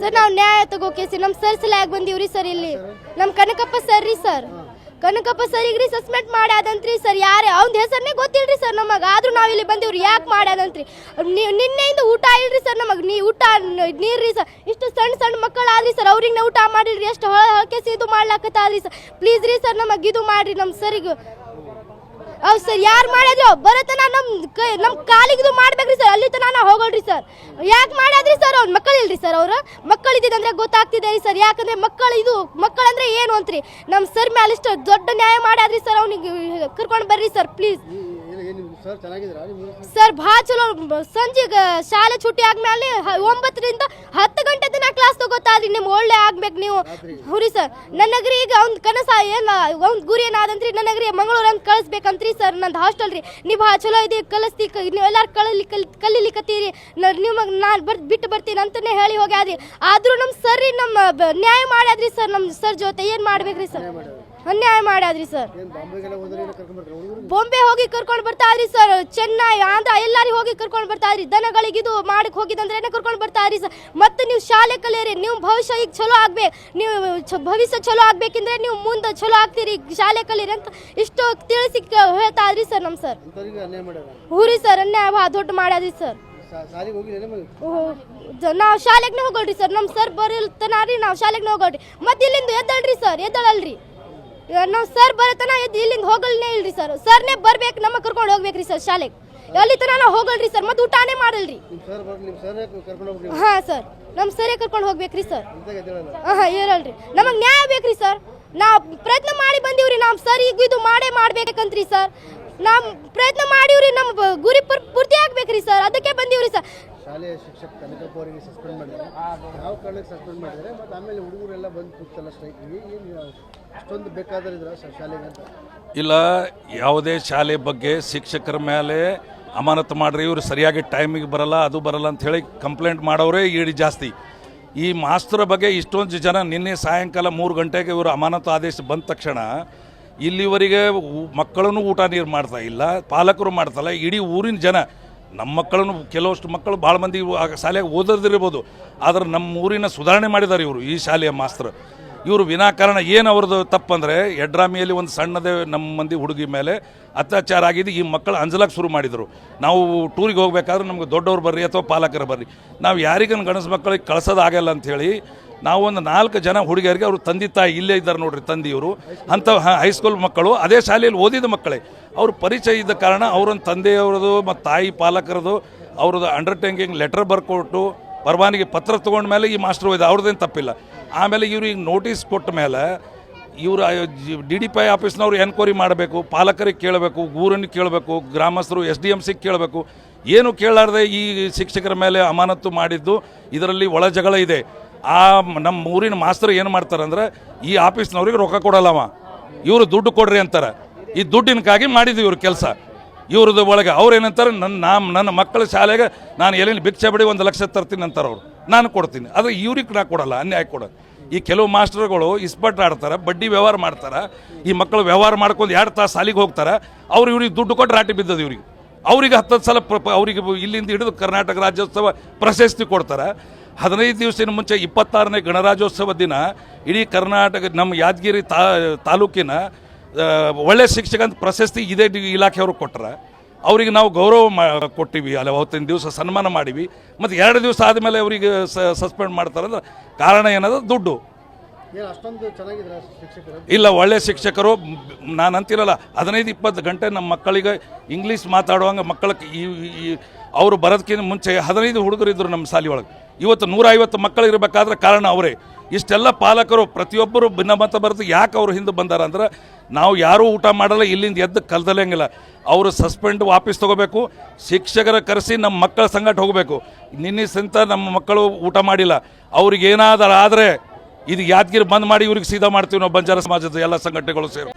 Sir? ನಾವು ನ್ಯಾಯ ತಗೋಕೆ sir ನಮ್ಮ ಸರ್ ಸಲ ಯಾಕೆ ಬಂದೀವ್ರಿ ಸರ್ ಇಲ್ಲಿ? ನಮ್ಮ ಕನಕಪ್ಪ ಸರ್ ರೀ ಸರ್. ಕನಕಪ್ಪ ಸರಿಗೆ ರೀ ಸಸ್ಪೆಂಡ್ ಮಾಡ್ಯಾದಂತ್ರಿ ಸರ್. ಯಾರು? ಅವ್ನ ಹೆಸರನ್ನೇ ಗೊತ್ತಿಲ್ರಿ ಸರ್ ನಮಗೆ. ಆದ್ರೂ ನಾವು ಇಲ್ಲಿ ಬಂದಿವ್ರಿ. ಯಾಕೆ ಮಾಡ್ಯಾದಂತ್ರಿ ನಿನ್ನೆಯಿಂದ ಊಟ ಇಲ್ರಿ ಸರ್ ನಮಗೆ. ನೀ ಊಟ ನೀರ್ರಿ ಸರ್. ಇಷ್ಟು ಸಣ್ಣ ಸಣ್ಣ ಮಕ್ಕಳು ಆದ್ರಿ ಸರ್. ಅವ್ರಿಗೆ ನಾವು ಊಟ ಮಾಡಿಲ್ರಿ. ಎಷ್ಟು ಹಳಕೆಸಿ ಇದು ಮಾಡ್ಲಾಕತ್ತಾದ್ರಿ ಸರ್. ಪ್ಲೀಸ್ ರೀ ಸರ್ ನಮಗೆ ಇದು ಮಾಡ್ರಿ ನಮ್ಮ ಸರಿಗೆ. ಹೌದು ಸರ್ ಯಾರು ಮಾಡಿದ್ರು? ಬರತನ ನಮ್ ಕೈ ನಮ್ ಕಾಲಿಗೆ ಇದು ಮಾಡ್ಬೇಕ್ರಿ ಸರ್ ಅಲ್ಲಿ ತನ ನಾವು ಹೋಗೋಳ್ರಿ ಸರ್. ಯಾಕೆ ಮಾಡ್ಯಾದ್ರಿ ಸರ್ ಅವ್ರ ಮಕ್ಕಳು ಇಲ್ರಿ ಸರ್ ಅವ್ರು? ಮಕ್ಕಳು ಇದ್ದಿದಂದ್ರೆ ಗೊತ್ತಾಗ್ತಿದೆ ಸರ್ ಯಾಕಂದ್ರೆ ಮಕ್ಕಳು ಇದು ಮಕ್ಕಳಂದ್ರೆ ಏನು ಅಂತ್ರಿ? ನಮ್ಮ ಸರ್ ಮೇಲೆ ಇಷ್ಟು ದೊಡ್ಡ ನ್ಯಾಯ ಮಾಡ್ಯಾದ್ರಿ ಸರ್ ಅವ್ನಿಗೆ ಕರ್ಕೊಂಡು ಬರ್ರಿ ಸರ್ ಪ್ಲೀಸ್. ಸರ್ ಭಾಳ ಚಲೋ ಸಂಜೆ ಸಂಜೆಗೆ ಶಾಲೆ ಚುಟ್ಟಿ ಆದ್ಮೇಲೆ ಒಂಬತ್ತರಿಂದ ಹತ್ತು ತಗೋತಾದ್ರಿ ನಿಮ್ಗೆ ಒಳ್ಳೆ ಆಗ್ಬೇಕು ನೀವು. ಹುರಿ ಸರ್ ನನಗ್ರಿ ಈಗ ಒಂದು ಕನಸ ಏನ ಒಂದು ಗುರಿ ಏನಾದಂತ್ರಿ? ನನಗ್ರಿ ಮಂಗಳೂರು ಅಂತ ಕಳಿಸ್ಬೇಕಂತ್ರಿ ಸರ್ ನಂದು ಹಾಸ್ಟೆಲ್ ರೀ. ನೀವು ಚಲೋ ಇದೆ ಕಲಿಸ್ತಿ ನೀವು ಎಲ್ಲಾರು ಕಲಲಿ ಕಲ್ ಕಲೀಲಿಕತ್ತೀರಿ ನಿಮಗೆ ನಾನು ಬರ್ ಬಿಟ್ಟು ಬರ್ತೀನಿ ಅಂತಾನೆ ಹೇಳಿ ಹೋಗ್ಯಾದ್ರಿ. ಆದ್ರೂ ನಮ್ಮ ಸರ್ ನಮ್ಮ ಬ- ನ್ಯಾಯ ಮಾಡ್ಯಾದ್ರಿ ಸರ್ ನಮ್ಮ ಸರ್ ಜೊತೆ. ಏನು ಮಾಡ್ಬೇಕ್ರಿ ಸರ್ ಅನ್ಯಾಯ ಮಾಡ್ಯಾದ್ರಿ ಸರ್. ಬೊಂಬೆ ಹೋಗಿ ಕರ್ಕೊಂಡು ಬರ್ತಾರ್ರಿ ಸರ್. ಚೆನ್ನೈ, ಆಂಧ್ರ, ಎಲ್ಲಾರಿ ಹೋಗಿ ಕರ್ಕೊಂಡು ಬರ್ತಾರ್ರಿ ದನಗಳಿಗೆ ಇದು ಮಾಡಕ್ ಹೋಗಿದಂದ್ರೆ ಕರ್ಕೊಂಡು ಬರ್ತಾರ್ರಿ ಸರ್? ಮತ್ತೆ ನೀವು ಶಾಲೆ ಕಲಿಯರಿ, ನೀವು ಭವಿಷ್ಯ ಈಗ ಚಲೋ ಆಗ್ಬೇಕು ನೀವು ಭವಿಷ್ಯ ಚಲೋ ಆಗ್ಬೇಕಂದ್ರೆ ನೀವು ಮುಂದೆ ಚಲೋ ಆಗ್ತೀರಿ, ಶಾಲೆ ಕಲಿಯರಿ ಅಂತ ಇಷ್ಟು ತಿಳಿಸಿ ಹೇಳ್ತಾ ಹೇಳ್ತಾರ್ರಿ ಸರ್ ನಮ್ಮ ಸರ್. ಹೂರಿ ಸರ್, ಅನ್ಯಾಯ ದೊಡ್ಡ ಮಾಡ್ಯಾದ್ರಿ ಸರ್. ನಾವ್ ಶಾಲೆಗ್ ಹೋಗೋಳ್ರಿ ಸರ್. ನಮ್ಮ ಸರ್ ಬರಲ್ತನ ರೀ, ನಾವು ಶಾಲೆಗೆ ಹೋಗೋಳ್ರಿ. ಮತ್ತೆ ಇಲ್ಲಿಂದ ಎದ್ದಳ್ರಿ ಸರ್, ಎದ್ದಳಲ್ರಿ. ನಾವು ಸರ್ ಬರತನ ಎದ್ದು ಇಲ್ಲಿಂದ ಹೋಗಲ್ನೇ ಇಲ್ರಿ ಸರ್ ಸರ್ನೇ ಬರ್ಬೇಕು ನಮ್ಮ ಕರ್ಕೊಂಡು ಹೋಗ್ಬೇಕ್ರಿ ಸರ್ ಶಾಲೆಗೆ. ಅಲ್ಲಿ ತನ ನಾವು ಹೋಗಲ್ರಿ ಸರ್ ಮತ್ತೆ ಊಟನೇ ಮಾಡಲ್ರಿ. ನಿಮ್ಮ ನಿಮ್ಮ ಹಾ ಸರ್ ನಮ್ಮ ಸರೇ ಕರ್ಕೊಂಡು ಹೋಗ್ಬೇಕ್ರಿ ಸರ್ ಹಾಂ ಎದ್ದೇಳಲ್ಲ ಹಾ ಇರಲ್ರಿ. ನಮಗೆ ನ್ಯಾಯ ಬೇಕ್ರಿ ಸರ್ ನಾವು ಪ್ರಯತ್ನ ಮಾಡಿ ಬಂದೀವ್ರಿ ನಾವು ಸರ್ ಈಗ ಇದು ಮಾಡೇ ಮಾಡ್ಬೇಕಂತ್ರಿ ಸರ್ ನಾವು ಪ್ರಯತ್ನ ಮಾಡಿವ್ರಿ ನಮ್ಮ ಗುರಿ ಪೂರ್- ಪೂರ್ತಿ ಆಗ್ಬೇಕ್ರಿ ಸರ್ ಅದಕ್ಕೆ ಬಂದೀವ್ರಿ ಸರ್ ಶಾಲೆಯ ಶಿಕ್ಷಕ ಕನಕಪ್ಪ ಅವರಿಗೆ ಸಸ್ಪೆಂಡ್ ಮಾಡಿದ್ದಾರೆ. ಯಾವ ಕಾರಣಕ್ಕೆ ಸಸ್ಪೆಂಡ್ ಮಾಡಿದ್ದಾರೆ? ಮತ್ತು ಆಮೇಲೆ ಹುಡುಗರೆಲ್ಲ ಬಂದು ಕೂತಲ್ಲ ಸ್ಟ್ರೈಕ್ ಏನು ಅಷ್ಟೊಂದು ಬೇಕಾದ್ರೆ ಶಾಲೆಗೆ ಇಲ್ಲ, ಯಾವುದೇ ಶಾಲೆ ಬಗ್ಗೆ ಶಿಕ್ಷಕರ ಮೇಲೆ ಅಮಾನತು ಮಾಡ್ರಿ, ಇವರು ಸರಿಯಾಗಿ ಟೈಮಿಗೆ ಬರಲ್ಲ, ಅದು ಬರಲ್ಲ ಅಂತ ಹೇಳಿ ಕಂಪ್ಲೇಂಟ್ ಮಾಡೋರೇ ಈಡಿ ಜಾಸ್ತಿ. ಈ ಮಾಸ್ತರ ಬಗ್ಗೆ ಇಷ್ಟೊಂದು ಜನ ನಿನ್ನೆ ಸಾಯಂಕಾಲ ಮೂರು ಗಂಟೆಗೆ ಇವರು ಅಮಾನತು ಆದೇಶ ಬಂದ ತಕ್ಷಣ ಇಲ್ಲಿವರೆಗೆ ಮಕ್ಕಳನ್ನು ಊಟ ನೀರು ಮಾಡ್ತಾ ಇಲ್ಲ, ಪಾಲಕರು ಮಾಡ್ತಲ್ಲ ಇಡೀ ಊರಿನ ಜನ, ನಮ್ಮ ಮಕ್ಕಳನ್ನು, ಕೆಲವಷ್ಟು ಮಕ್ಕಳು ಭಾಳ ಮಂದಿ ಶಾಲೆಗೆ ಓದೋದಿರ್ಬೋದು, ಆದರೆ ನಮ್ಮ ಊರಿನ ಸುಧಾರಣೆ ಮಾಡಿದ್ದಾರೆ ಇವರು ಈ ಶಾಲೆಯ ಮಾಸ್ತರು. ಇವರು ವಿನಾಕಾರಣ ಏನು ಅವ್ರದ್ದು ತಪ್ಪಂದರೆ ಎಡ್ರಾಮಿಯಲ್ಲಿ ಒಂದು ಸಣ್ಣದೇ ನಮ್ಮ ಮಂದಿ ಹುಡುಗಿ ಮೇಲೆ ಅತ್ಯಾಚಾರ ಆಗಿದೆ ಈ ಮಕ್ಕಳು ಅಂಜಲಕ್ಕೆ ಶುರು ಮಾಡಿದರು. ನಾವು ಟೂರಿಗೆ ಹೋಗಬೇಕಾದ್ರೆ ನಮ್ಗೆ ದೊಡ್ಡವ್ರು ಬರ್ರಿ ಅಥವಾ ಪಾಲಕರು ಬರ್ರಿ. ನಾವು ಯಾರಿಗನ್ನು ಗಣಸ ಮಕ್ಕಳಿಗೆ ಕಳ್ಸೋದಾಗಲ್ಲ ಅಂಥೇಳಿ ನಾವು ಒಂದು ನಾಲ್ಕು ಜನ ಹುಡುಗಿಯರಿಗೆ ಅವರು ತಂದೆ ತಾಯಿ ಇಲ್ಲೇ ಇದ್ದಾರೆ ನೋಡ್ರಿ ತಂದೆಯವರು. ಅಂಥ ಹೈಸ್ಕೂಲ್ ಮಕ್ಕಳು, ಅದೇ ಶಾಲೆಯಲ್ಲಿ ಓದಿದ ಮಕ್ಕಳೇ. ಅವ್ರ ಪರಿಚಯ ಇದ್ದ ಕಾರಣ ಅವರೊಂದು ತಂದೆಯವ್ರದ್ದು ಮತ್ತು ತಾಯಿ ಪಾಲಕರದು ಅವ್ರದ್ದು ಅಂಡರ್ಟೇಕಿಂಗ್ ಲೆಟರ್ ಬರ್ಕೊಟ್ಟು ಪರವಾನಗಿ ಪತ್ರ ತೊಗೊಂಡ ಮೇಲೆ ಈ ಮಾಸ್ಟರ್ ಹೋಯ್ದು. ಅವ್ರದ್ದೇನು ತಪ್ಪಿಲ್ಲ. ಆಮೇಲೆ ಇವ್ರು ಈಗ ನೋಟಿಸ್ ಕೊಟ್ಟ ಮೇಲೆ ಇವರು ಡಿ ಡಿ ಪಿ ಆಫೀಸ್ನವ್ರು ಎನ್ಕ್ವೈರಿ ಮಾಡಬೇಕು, ಪಾಲಕರಿಗೆ ಕೇಳಬೇಕು, ಊರನ್ನು ಕೇಳಬೇಕು, ಗ್ರಾಮಸ್ಥರು, ಎಸ್ ಡಿ ಎಂ ಸಿಗೆ ಕೇಳಬೇಕು. ಏನು ಕೇಳಲಾರ್ದೆ ಈ ಶಿಕ್ಷಕರ ಮೇಲೆ ಅಮಾನತ್ತು ಮಾಡಿದ್ದು, ಇದರಲ್ಲಿ ಒಳ ಜಗಳ ಇದೆ. ಆ ನಮ್ಮ ಊರಿನ ಮಾಸ್ತರ್ ಏನು ಮಾಡ್ತಾರಂದ್ರೆ, ಈ ಆಫೀಸ್ನವ್ರಿಗೆ ರೊಕ್ಕ ಕೊಡಲ್ಲವ ಇವರು ದುಡ್ಡು ಕೊಡ್ರಿ ಅಂತಾರೆ. ಈ ದುಡ್ಡಿನಕ್ಕಾಗಿ ಮಾಡಿದ್ದು ಇವರು ಕೆಲಸ. ಇವ್ರದ್ದು ಒಳಗೆ ಅವ್ರು ಏನಂತಾರೆ ನನ್ನ ನಾಮ, ನನ್ನ ಮಕ್ಕಳ ಶಾಲೆಗೆ ನಾನು ಎಲ್ಲಿ ಭಿಕ್ಷೆ ಬಿಡಿ ಒಂದು ಲಕ್ಷ ತರ್ತೀನಿ ಅಂತಾರೆ ಅವರು. ನಾನು ಕೊಡ್ತೀನಿ. ಅದು ಇವ್ರಿಗೆ ನಾ ಕೊಡಲ್ಲ, ಅನ್ಯಾಯ ಕೊಡೋದು. ಈ ಕೆಲವು ಮಾಸ್ಟರ್ಗಳು ಇಸ್ಪಟ್ ಆಡ್ತಾರೆ, ಬಡ್ಡಿ ವ್ಯವಹಾರ ಮಾಡ್ತಾರೆ. ಈ ಮಕ್ಕಳು ವ್ಯವಹಾರ ಮಾಡ್ಕೊಂಡು ಎರಡು ತಾಸು ಸಾಲಿಗೆ ಹೋಗ್ತಾರೆ. ಅವ್ರು ಇವ್ರಿಗೆ ದುಡ್ಡು ಕೊಟ್ಟು ರಾಟಿ ಬಿದ್ದದು ಇವ್ರಿಗೆ. ಅವ್ರಿಗೆ ಹತ್ತತ್ತು ಸಲ ಪ್ರ, ಅವ್ರಿಗೆ ಇಲ್ಲಿಂದ ಹಿಡಿದು ಕರ್ನಾಟಕ ರಾಜ್ಯೋತ್ಸವ ಪ್ರಶಸ್ತಿ ಕೊಡ್ತಾರೆ. ಹದಿನೈದು ದಿವಸದ ಮುಂಚೆ ಇಪ್ಪತ್ತಾರನೇ ಗಣರಾಜ್ಯೋತ್ಸವ ದಿನ ಇಡೀ ಕರ್ನಾಟಕ, ನಮ್ಮ ಯಾದಗಿರಿ ತಾ, ತಾಲೂಕಿನ ಒಳ್ಳೆ ಶಿಕ್ಷಕ ಅಂತ ಪ್ರಶಸ್ತಿ ಇದೇ ಇಲಾಖೆಯವರು ಕೊಟ್ಟರೆ ಅವರಿಗೆ ನಾವು ಗೌರವ ಮಾ ಕೊಟ್ಟಿವಿ. ಅಲ್ಲಿ ಅವತ್ತಿನ ದಿವಸ ಸನ್ಮಾನ ಮಾಡಿವಿ. ಮತ್ತು ಎರಡು ದಿವಸ ಆದಮೇಲೆ ಅವರಿಗೆ ಸಸ್ಪೆಂಡ್ ಮಾಡ್ತಾರೆ ಅಂದ್ರೆ ಕಾರಣ ಏನದ? ದುಡ್ಡು ಏನು ಅಷ್ಟೊಂದು ಚೆನ್ನಾಗಿದ್ರ ಶಿಕ್ಷಕರು ಇಲ್ಲ, ಒಳ್ಳೆ ಶಿಕ್ಷಕರು. ನಾನು ಅಂತಿರಲ್ಲ, ಹದಿನೈದು, ಇಪ್ಪತ್ತು ಗಂಟೆ ನಮ್ಮ ಮಕ್ಕಳಿಗೆ ಇಂಗ್ಲೀಷ್ ಮಾತಾಡುವಂಗೆ ಮಕ್ಕಳಿಗೆ ಈ ಅವರು ಬರೋದಕ್ಕಿಂತ ಮುಂಚೆ ಹದಿನೈದು ಹುಡುಗರು ಇದ್ದರು ನಮ್ಮ ಶಾಲೆ ಒಳಗೆ. ಇವತ್ತು ನೂರ ಐವತ್ತು ಮಕ್ಕಳು ಇರಬೇಕಾದ್ರೆ ಕಾರಣ ಅವರೇ. ಇಷ್ಟೆಲ್ಲ ಪಾಲಕರು, ಪ್ರತಿಯೊಬ್ಬರು ಭಿನ್ನಮತ ಬರೆದು ಯಾಕೆ ಅವರು ಹಿಂದೆ ಬಂದಾರ ಅಂದ್ರೆ, ನಾವು ಯಾರೂ ಊಟ ಮಾಡಲ್ಲ, ಇಲ್ಲಿಂದ ಎದ್ದು ಕಲ್ದಲಂಗಿಲ್ಲ ಅವರು ಸಸ್ಪೆಂಡ್ ವಾಪಸ್ ತಗೋಬೇಕು, ಶಿಕ್ಷಕರ ಕರೆಸಿ ನಮ್ಮ ಮಕ್ಕಳ ಸಂಗಟ ಹೋಗಬೇಕು. ನಿನ್ನೆ ಸಂತ ನಮ್ಮ ಮಕ್ಕಳು ಊಟ ಮಾಡಿಲ್ಲ. ಅವ್ರಿಗೆ ಏನಾದರೂ ಆದರೆ ಇದು ಯಾದಗಿರಿ ಬಂದ್ ಮಾಡಿ ಇವ್ರಿಗೆ ಸೀದಾ ಮಾಡ್ತೀವಿ ನಾವು ಬಂಜಾರ ಸಮಾಜದ ಎಲ್ಲ ಸಂಘಟನೆಗಳು ಸೇರಿ.